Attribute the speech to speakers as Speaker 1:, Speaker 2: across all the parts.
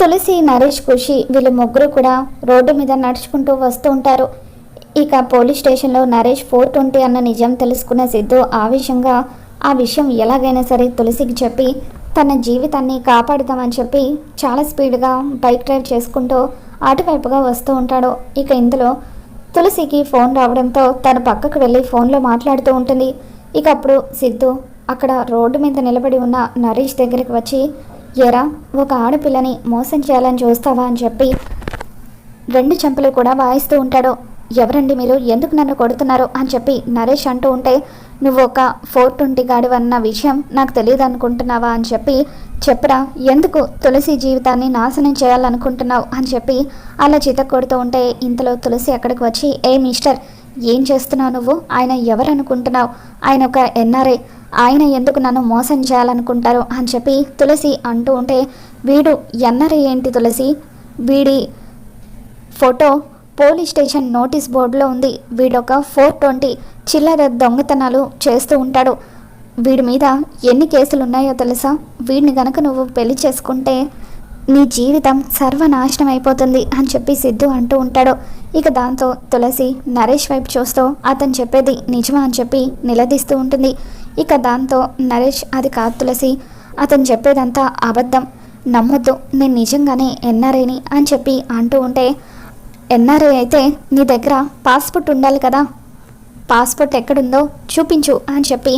Speaker 1: తులసి నరేష్ ఖుషి వీళ్ళు ముగ్గురు కూడా రోడ్డు మీద నడుచుకుంటూ వస్తూ ఉంటారు. ఇక పోలీస్ స్టేషన్లో నరేష్ ఫోర్ ట్వంటీ అన్న నిజం తెలుసుకున్న సిద్ధు ఆవేశంగా ఆ విషయం ఎలాగైనా సరే తులసికి చెప్పి తన జీవితాన్ని కాపాడుదామని చెప్పి చాలా స్పీడ్గా బైక్ డ్రైవ్ చేసుకుంటూ అటువైపుగా వస్తూ ఉంటాడు. ఇక ఇందులో తులసికి ఫోన్ రావడంతో తన పక్కకు వెళ్ళి ఫోన్లో మాట్లాడుతూ ఉంటుంది. ఇక అప్పుడు సిద్ధు అక్కడ రోడ్డు మీద నిలబడి ఉన్న నరేష్ దగ్గరికి వచ్చి ఎరా ఒక ఆడపిల్లని మోసం చేయాలని చూస్తావా అని చెప్పి రెండు చెంపలు కూడా వాయిస్తూ ఉంటాడు. ఎవరండి మీరు? ఎందుకు నన్ను కొడుతున్నారు? అని చెప్పి నరేష్ అంటూ ఉంటే నువ్వు ఒక ఫోర్ ట్వంటీ గాడివన్న విషయం నాకు తెలియదు అనుకుంటున్నావా? అని చెప్పి చెప్పరా ఎందుకు తులసి జీవితాన్ని నాశనం చేయాలనుకుంటున్నావు? అని చెప్పి అలా చిత కొడుతూ ఉంటే ఇంతలో తులసి అక్కడికి వచ్చి ఏ మిస్టర్ ఏం చేస్తున్నావు నువ్వు? ఆయన ఎవరనుకుంటున్నావు? ఆయన ఒక ఎన్ఆర్ఐ. ఆయన ఎందుకు నన్ను మోసం చేయాలనుకుంటారు? అని చెప్పి తులసి అంటూ ఉంటే వీడు ఎన్ఆర్ఐ ఏంటి తులసి? వీడి ఫోటో పోలీస్ స్టేషన్ నోటీస్ బోర్డులో ఉంది. వీడొక ఫోర్ ట్వంటీ చిల్లర దొంగతనాలు చేస్తూ ఉంటాడు. వీడి మీద ఎన్ని కేసులు ఉన్నాయో తెలుసా? వీడిని గనక నువ్వు పెళ్ళి చేసుకుంటే నీ జీవితం సర్వనాశనం అయిపోతుంది అని చెప్పి సిద్ధు అంటూ ఉంటాడు. ఇక దాంతో తులసి నరేష్ వైపు చూస్తూ అతను చెప్పేది నిజమా? అని చెప్పి నిలదీస్తూ ఉంటుంది. ఇక దాంతో నరేష్ అది కాదు తులసి అతను చెప్పేదంతా అబద్ధం. నమ్మొద్దు నేను నిజంగానే ఎన్ఆర్ఐని అని చెప్పి అంటూ ఉంటే ఎన్ఆర్ఐ అయితే నీ దగ్గర పాస్పోర్ట్ ఉండాలి కదా. పాస్పోర్ట్ ఎక్కడుందో చూపించు అని చెప్పి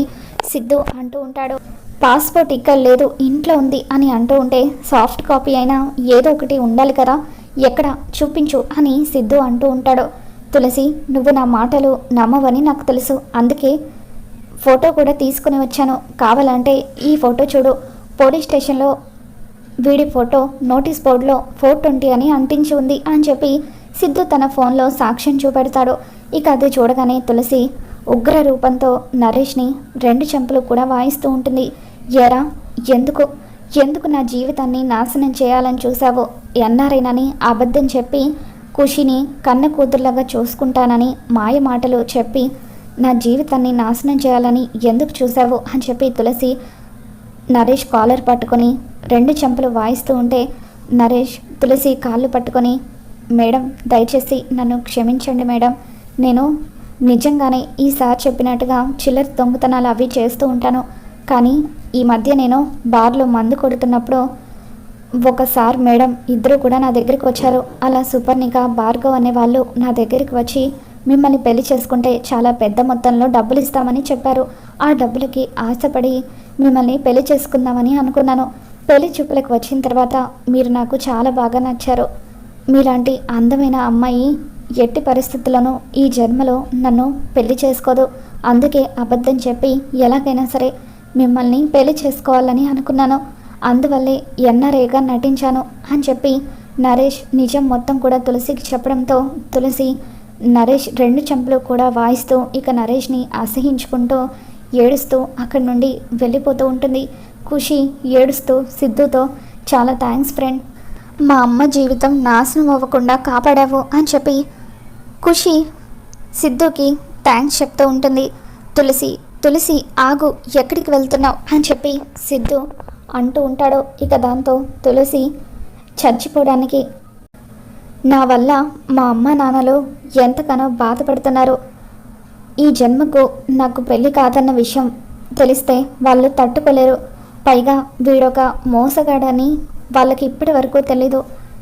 Speaker 1: సిద్ధు అంటూ ఉంటాడు. పాస్పోర్ట్ ఇక్కడ లేదు ఇంట్లో ఉంది అని అంటూ ఉంటే సాఫ్ట్ కాపీ అయినా ఏదో ఒకటి ఉండాలి కదా. ఎక్కడ చూపించు అని సిద్ధు అంటూ ఉంటాడు. తులసి నువ్వు నా మాటలు నమ్మవని నాకు తెలుసు. అందుకే ఫోటో కూడా తీసుకుని వచ్చాను. కావాలంటే ఈ ఫోటో చూడు. పోలీస్ స్టేషన్లో వీడి ఫోటో నోటీస్ బోర్డులో ఫోర్ ట్వంటీ అని అంటించి ఉంది అని చెప్పి సిద్ధు తన ఫోన్లో సాక్ష్యం చూపెడతాడు. ఇక అది చూడగానే తులసి ఉగ్ర రూపంతో నరేష్ని రెండు చెంపలు కూడా వాయిస్తూ ఉంటుంది. ఎరా ఎందుకు ఎందుకు నా జీవితాన్ని నాశనం చేయాలని చూసావో ఎన్నారైనని అబద్ధం చెప్పి ఖుషిని కన్న కూతుర్లాగా చూసుకుంటానని మాయ మాటలు చెప్పి నా జీవితాన్ని నాశనం చేయాలని ఎందుకు చూసావు అని చెప్పి తులసి నరేష్ కాలర్ పట్టుకొని రెండు చెంపలు వాయిస్తూ ఉంటే నరేష్ తులసి కాళ్ళు పట్టుకొని మేడం దయచేసి నన్ను క్షమించండి మేడం. నేను నిజంగానే ఈసారి చెప్పినట్టుగా చిల్లర దొంగతనాలు అవి చేస్తూ ఉంటాను. కానీ ఈ మధ్య నేను బార్లో మందు కొడుతున్నప్పుడు ఒకసారి మేడం ఇద్దరు కూడా నా దగ్గరికి వచ్చారు. అలా సుపర్ణిక భార్గవ్ అనే వాళ్ళు నా దగ్గరికి వచ్చి మిమ్మల్ని పెళ్ళి చేసుకుంటే చాలా పెద్ద మొత్తంలో డబ్బులు ఇస్తామని చెప్పారు. ఆ డబ్బులకి ఆశపడి మిమ్మల్ని పెళ్ళి చేసుకుందామని అనుకున్నాను. పెళ్ళి చూపులకు వచ్చిన తర్వాత మీరు నాకు చాలా బాగా నచ్చారు. మీలాంటి అందమైన అమ్మాయి ఎట్టి పరిస్థితుల్లోనూ ఈ జన్మలో నన్ను పెళ్ళి చేసుకోదు. అందుకే అబద్ధం చెప్పి ఎలాగైనా సరే మిమ్మల్ని పెళ్ళి చేసుకోవాలని అనుకున్నాను. అందువల్లే ఎన్నరేగా నటించాను అని చెప్పి నరేష్ నిజం మొత్తం కూడా తులసికి చెప్పడంతో తులసి నరేష్ రెండు చెంపలు కూడా వాయిస్తూ ఇక నరేష్ని అసహించుకుంటూ ఏడుస్తూ అక్కడి నుండి వెళ్ళిపోతూ ఉంటుంది. ఖుషి ఏడుస్తూ సిద్ధుతో చాలా థ్యాంక్స్ ఫ్రెండ్. మా అమ్మ జీవితం నాశనం అవ్వకుండా కాపాడావు అని చెప్పి ఖుషి సిద్ధుకి థ్యాంక్స్ చెప్తూ ఉంటుంది. తులసి తులసి ఆగు ఎక్కడికి వెళ్తున్నావు? అని చెప్పి సిద్ధు అంటూ ఉంటాడో. ఇక దాంతో తులసి చచ్చిపోవడానికి నా వల్ల మా అమ్మ నాన్నలు ఎంతగానో బాధపడుతున్నారు. ఈ జన్మకు నాకు పెళ్ళి కాదన్న విషయం తెలిస్తే వాళ్ళు తట్టుకోలేరు. పైగా వీడొక మోసగాడని వాళ్ళకి ఇప్పటి వరకు తెలీదు.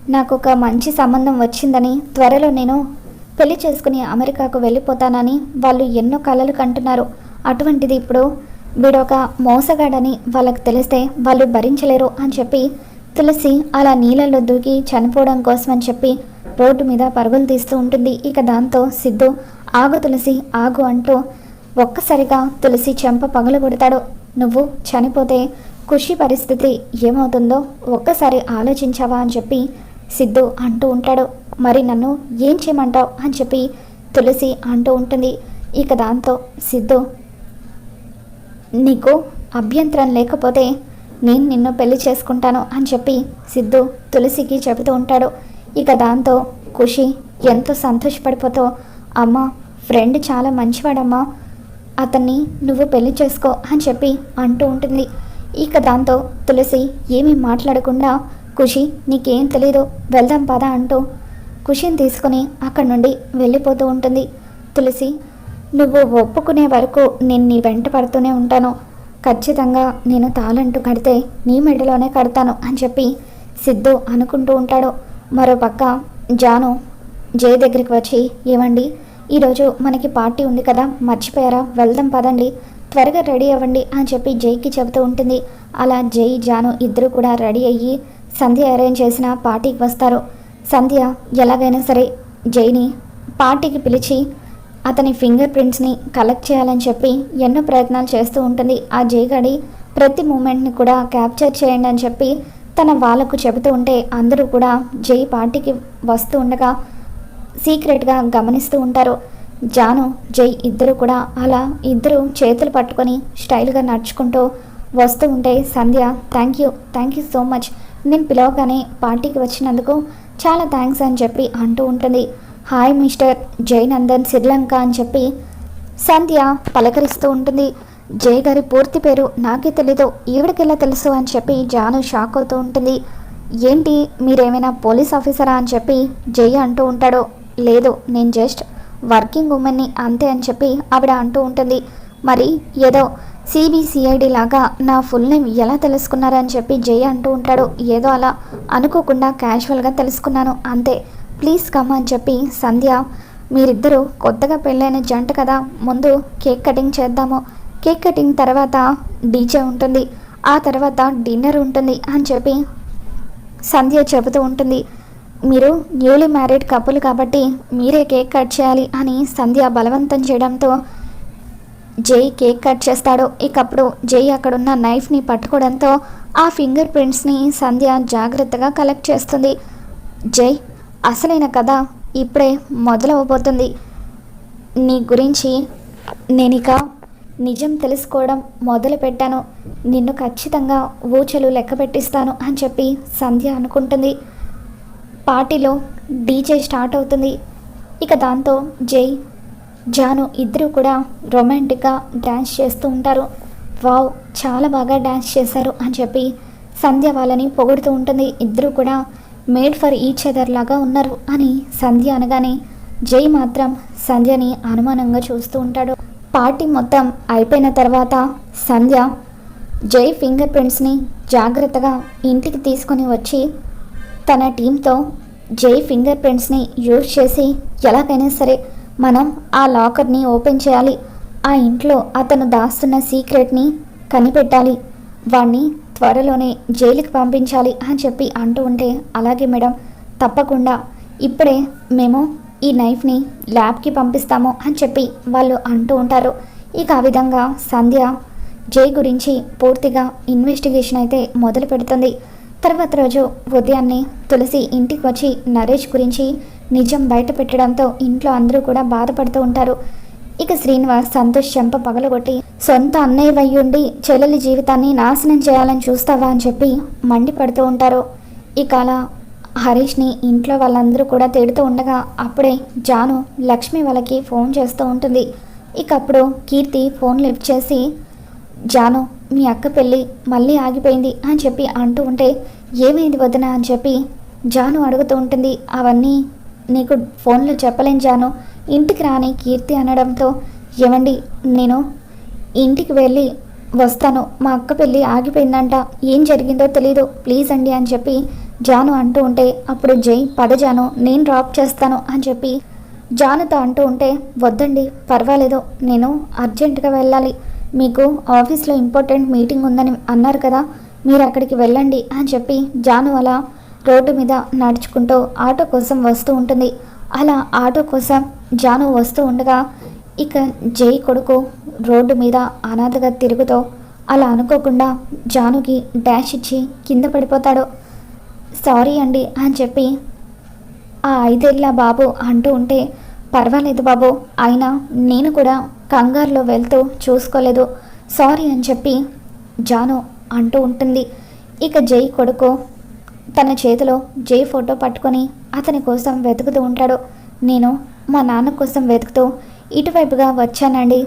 Speaker 1: నాకు ఒక మంచి సంబంధం వచ్చిందని త్వరలో నేను పెళ్ళి చేసుకుని అమెరికాకు వెళ్ళిపోతానని వాళ్ళు ఎన్నో కలలు కంటున్నారు. అటువంటిది ఇప్పుడు వీడొక మోసగాడని వాళ్ళకు తెలిస్తే వాళ్ళు భరించలేరు అని చెప్పి తులసి అలా నీళ్ళలో దూకి చనిపోవడం కోసం అని చెప్పి రోడ్డు మీద పరుగులు తీస్తూ ఉంటుంది. ఇక దాంతో సిద్ధు ఆగు తులసి ఆగు అంటూ ఒక్కసారిగా తులసి చెంప పగలు కొడతాడు. నువ్వు చనిపోతే ఖుషి పరిస్థితి ఏమవుతుందో ఒక్కసారి ఆలోచించావా అని చెప్పి సిద్ధు అంటూ ఉంటాడు. మరి నన్ను ఏం చేయమంటావు అని చెప్పి తులసి అంటూ ఉంటుంది. ఇక దాంతో సిద్ధు నీకు అభ్యంతరం లేకపోతే నేను నిన్ను పెళ్ళి చేసుకుంటాను అని చెప్పి సిద్ధు తులసికి చెబుతూ ఉంటాడు. ఇక దాంతో ఖుషి ఎంతో సంతోషపడిపోతూ అమ్మ ఫ్రెండ్ చాలా మంచివాడమ్మా. అతన్ని నువ్వు పెళ్ళి చేసుకో అని చెప్పి అంటూ ఉంటుంది. ఇక దాంతో తులసి ఏమీ మాట్లాడకుండా ఖుషి నీకేం తెలీదు వెళ్దాం పదా అంటూ ఖుషిని తీసుకుని అక్కడి నుండి వెళ్ళిపోతూ ఉంటుంది. తులసి నువ్వు ఒప్పుకునే వరకు నేను నీ వెంట పడుతూనే ఉంటాను. ఖచ్చితంగా నేను తాళంటూ కడితే నీ మెడలోనే కడతాను అని చెప్పి సిద్ధు అనుకుంటూ ఉంటాడు. మరోపక్క జాను జై దగ్గరికి వచ్చి ఏమండి ఈరోజు మనకి పార్టీ ఉంది కదా మర్చిపోయారా? వెళ్దాం పదండి. త్వరగా రెడీ అవ్వండి అని చెప్పి జైకి చెబుతూ ఉంటుంది. అలా జై జాను ఇద్దరు కూడా రెడీ అయ్యి సంధ్య అరేంజ్ చేసిన పార్టీకి వస్తారు. సంధ్య ఎలాగైనా సరే జైని పార్టీకి పిలిచి అతని ఫింగర్ ప్రింట్స్ని కలెక్ట్ చేయాలని చెప్పి ఎన్నో ప్రయత్నాలు చేస్తూ ఉంటుంది. ఆ జయగడి ప్రతి మూమెంట్ని కూడా క్యాప్చర్ చేయండి అని చెప్పి తన వాళ్ళకు చెబుతూ ఉంటే అందరూ కూడా జై పార్టీకి వస్తూ ఉండగా సీక్రెట్గా గమనిస్తూ ఉంటారు. జాను జై ఇద్దరు కూడా అలా ఇద్దరు చేతులు పట్టుకొని స్టైల్గా నడుచుకుంటూ వస్తూ ఉంటే Sandhya thank you thank you so much. నేను పిలవగానే పార్టీకి వచ్చినందుకు చాలా థ్యాంక్స్ అని చెప్పి అంటూ ఉంటుంది. హాయ్ మిస్టర్ జయనందన్ శ్రీలంక అని చెప్పి సంధ్య పలకరిస్తూ ఉంటుంది. జయ్ గారి పూర్తి పేరు నాకే తెలీదు ఈవిడకెలా తెలుసు అని చెప్పి జాను షాక్ అవుతూ ఉంటుంది. ఏంటి మీరేమైనా పోలీస్ ఆఫీసరా అని చెప్పి జయ్ అంటూ ఉంటాడు. లేదు నేను జస్ట్ వర్కింగ్ ఉమెన్ని అంతే అని చెప్పి ఆవిడ అంటూ ఉంటుంది. మరి ఏదో సిబిసిఐడి లాగా నా ఫుల్ నేమ్ ఎలా తెలుసుకున్నారని చెప్పి జయ్ అంటూ ఉంటాడు. ఏదో అలా అనుకోకుండా క్యాజువల్గా తెలుసుకున్నాను అంతే. ప్లీజ్ కమ్ అని చెప్పి సంధ్య మీరిద్దరూ కొత్తగా పెళ్ళైన జంట కదా ముందు కేక్ కటింగ్ చేద్దాము. కేక్ కటింగ్ తర్వాత డీజే ఉంటుంది ఆ తర్వాత డిన్నర్ ఉంటుంది అని చెప్పి సంధ్య చెబుతూ ఉంటుంది. మీరు న్యూలీ మ్యారీడ్ కపుల్ కాబట్టి మీరే కేక్ కట్ చేయాలి అని సంధ్య బలవంతం చేయడంతో జై కేక్ కట్ చేస్తాడు. ఇకప్పుడు జై అక్కడున్న నైఫ్ని పట్టుకోవడంతో ఆ ఫింగర్ ప్రింట్స్ని సంధ్య జాగ్రత్తగా కలెక్ట్ చేస్తుంది. జై అసలైన కథ ఇప్పుడే మొదలవబోతుంది నీ గురించి నేను ఇక నిజం తెలుసుకోవడం మొదలు పెట్టాను నిన్ను ఖచ్చితంగా ఊచలు లెక్క పెట్టిస్తాను అని చెప్పి సంధ్య అనుకుంటుంది. పార్టీలో డీజే స్టార్ట్ అవుతుంది. ఇక దాంతో జై జాను ఇద్దరు కూడా రొమాంటిక్గా డ్యాన్స్ చేస్తూ ఉంటారు. వావ్ చాలా బాగా డ్యాన్స్ చేశారు అని చెప్పి సంధ్య వాళ్ళని పొగుడుతూ ఉంటుంది. ఇద్దరు కూడా మేడ్ ఫర్ ఈచ్ అదర్ లాగా ఉన్నారు అని సంధ్య అనగానే జై మాత్రం సంధ్యని అనుమానంగా చూస్తూ ఉంటాడు. పార్టీ మొత్తం అయిపోయిన తర్వాత సంధ్య జై ఫింగర్ ప్రింట్స్ని జాగ్రత్తగా ఇంటికి తీసుకొని వచ్చి తన టీంతో జై ఫింగర్ ప్రింట్స్ని యూజ్ చేసి ఎలాగైనా సరే మనం ఆ లాకర్ని ఓపెన్ చేయాలి. ఆ ఇంట్లో అతను దాస్తున్న సీక్రెట్ని కనిపెట్టాలి. వాణ్ణి త్వరలోనే జైలుకి పంపించాలి అని చెప్పి అంటూ ఉంటే అలాగే మేడం తప్పకుండా. ఇప్పుడే మేము ఈ నైఫ్ని ల్యాబ్కి పంపిస్తాము అని చెప్పి వాళ్ళు అంటూ ఉంటారు. ఇక ఆ విధంగా సంధ్య జై గురించి పూర్తిగా ఇన్వెస్టిగేషన్ అయితే మొదలు పెడుతుంది. తర్వాత రోజు ఉదయాన్నే తులసి ఇంటికి వచ్చి నరేష్ గురించి నిజం బయట పెట్టడంతో ఇంట్లో అందరూ కూడా బాధపడుతూ ఉంటారు. ఇక శ్రీనివాస్ సంతోష్ చెంప పగలగొట్టి సొంత అన్నయ్య వయ్యుండి చెల్లెలి జీవితాన్ని నాశనం చేయాలని చూస్తావా? అని చెప్పి మండిపడుతూ ఉంటారు. ఇక అలా హరీష్ని ఇంట్లో వాళ్ళందరూ కూడా తిడుతూ ఉండగా అప్పుడే జాను లక్ష్మి వాళ్ళకి ఫోన్ చేస్తూ ఉంటుంది. ఇక అప్పుడు కీర్తి ఫోన్ లిఫ్ట్ చేసి జాను మీ అక్క పెళ్ళి మళ్ళీ ఆగిపోయింది అని చెప్పి అంటూ ఉంటే ఏమైంది వదిన? అని చెప్పి జాను అడుగుతూ ఉంటుంది. అవన్నీ నీకు ఫోన్లో చెప్పలేను జాను. ఇంటికి రాని కీర్తి అనడంతో ఏమండి నేను ఇంటికి వెళ్ళి వస్తాను. మా అక్క పెళ్ళి ఆగిపోయిందంట. ఏం జరిగిందో తెలీదు. ప్లీజ్ అండి అని చెప్పి జాను అంటూ ఉంటే అప్పుడు జై పద జాను. నేను డ్రాప్ చేస్తాను అని చెప్పి జానుతో అంటూ ఉంటే వద్దండి పర్వాలేదు. నేను అర్జెంటుగా వెళ్ళాలి. మీకు ఆఫీస్లో ఇంపార్టెంట్ మీటింగ్ ఉందని అన్నారు కదా. మీరు అక్కడికి వెళ్ళండి అని చెప్పి జాను అలా రోడ్డు మీద నడుచుకుంటూ ఆటో కోసం వస్తూ ఉంటుంది. అలా ఆటో కోసం జాను వస్తూ ఉండగా ఇక జై కొడుకు రోడ్డు మీద అనాథగా తిరుగుతూ అలా అనుకోకుండా జానుకి డాష్ ఇచ్చి కింద పడిపోతాడు. సారీ అండి అని చెప్పి ఆ ఐదేళ్ళ బాబు అంటూ ఉంటే పర్వాలేదు బాబు అయినా నేను కూడా కంగారులో వెళ్తూ చూసుకోలేదు. సారీ అని చెప్పి జాను అంటూ ఉంటుంది. ఇక జై కొడుకు తన చేతిలో జై ఫోటో పట్టుకొని అతని కోసం వెతుకుతూ ఉంటాడు. నేను మా నాన్న కోసం వెతుకుతూ ఇటువైపుగా వచ్చానండి.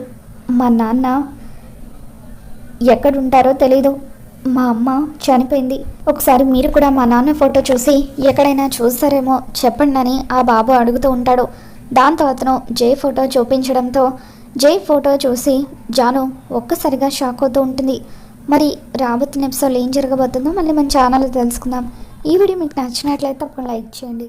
Speaker 1: మా నాన్న ఎక్కడుంటారో తెలీదు. మా అమ్మ చనిపోయింది. ఒకసారి మీరు కూడా మా నాన్న ఫోటో చూసి ఎక్కడైనా చూస్తారేమో చెప్పండి అని ఆ బాబు అడుగుతూ ఉంటాడు. దాంతో అతను జై ఫోటో చూపించడంతో జై ఫోటో చూసి జాను ఒక్కసారిగా షాక్ అవుతూ ఉంటుంది. మరి రాబోతున్న ఎపిసోడ్లో ఏం జరగబోతుందో మళ్ళీ మన ఛానల్ తెలుసుకుందాం. ఈ వీడియో మీకు నచ్చినట్లయితే తప్పకుండా లైక్ చేయండి.